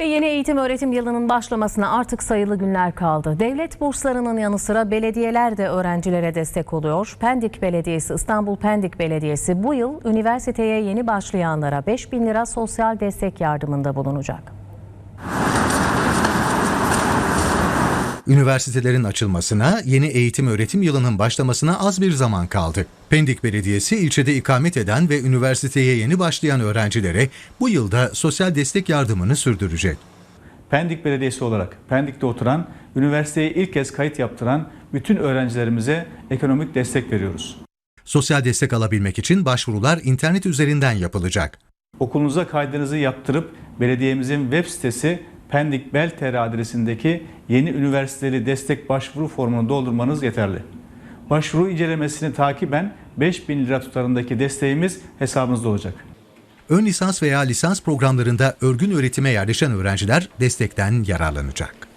Ve yeni eğitim öğretim yılının başlamasına artık sayılı günler kaldı. Devlet burslarının yanı sıra belediyeler de öğrencilere destek oluyor. Pendik Belediyesi, İstanbul Pendik Belediyesi bu yıl üniversiteye yeni başlayanlara 5 bin lira sosyal destek yardımında bulunacak. Üniversitelerin açılmasına, yeni eğitim öğretim yılının başlamasına az bir zaman kaldı. Pendik Belediyesi ilçede ikamet eden ve üniversiteye yeni başlayan öğrencilere bu yılda sosyal destek yardımını sürdürecek. Pendik Belediyesi olarak Pendik'te oturan, üniversiteye ilk kez kayıt yaptıran bütün öğrencilerimize ekonomik destek veriyoruz. Sosyal destek alabilmek için başvurular internet üzerinden yapılacak. Okulunuza kaydınızı yaptırıp belediyemizin web sitesi Pendik Bel.tr adresindeki yeni üniversiteli destek başvuru formunu doldurmanız yeterli. Başvuru incelemesini takiben 5000 lira tutarındaki desteğimiz hesabınızda olacak. Ön lisans veya lisans programlarında örgün öğretime yerleşen öğrenciler destekten yararlanacak.